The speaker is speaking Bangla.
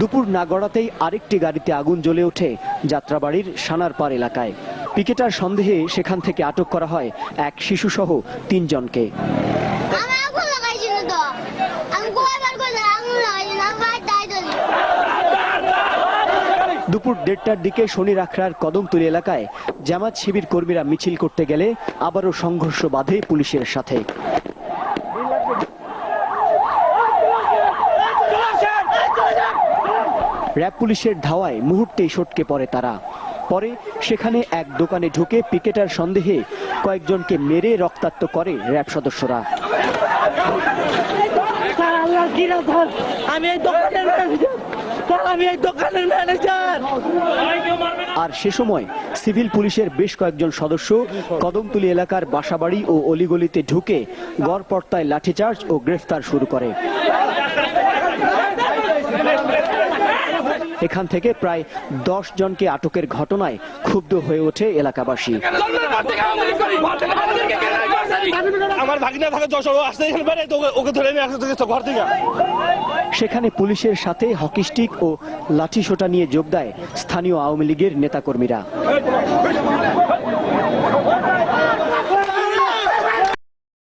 দুপুর না গড়াতেই আরেকটি গাড়িতে আগুন জ্বলে ওঠে যাত্রাবাড়ির সানারপাড় এলাকায়। পিকেটার সন্দেহে সেখান থেকে আটক করা হয় এক শিশুসহ তিনজনকে। দুপুর দেড়টার দিকে শনি রাখড়ার কদমতলী এলাকায় জামাত শিবির কর্মীরা মিছিল করতে গেলে আবারও সংঘর্ষ বাধে পুলিশের সাথে। র্যাব পুলিশের ধাওয়ায় মুহূর্তেই সটকে পড়ে তারা। পরে সেখানে এক দোকানে ঢুকে পিকেটার সন্দেহে কয়েকজনকে মেরে রক্তাক্ত করে র্যাব সদস্যরা। আর সে সময় সিভিল পুলিশের বেশ কয়েকজন সদস্য কদমতলী এলাকার বাসাবাড়ি ও অলিগলিতে ঢুকে গড়পর্তায় লাঠিচার্জ ও গ্রেফতার শুরু করে। এখান থেকে প্রায় দশ জনকে আটকের ঘটনায় ক্ষুব্ধ হয়ে ওঠে এলাকাবাসী। আমার ভাগিনা থাকে যশোর আসতে এখানে তো ওকে- ধরে নিয়ে আসতে গেছে ঘর থেকে। সেখানে পুলিশের সাথে হকি স্টিক ও লাঠিসোঁটা নিয়ে যোগ দেয় স্থানীয় আওয়ামী লীগের নেতাকর্মীরা।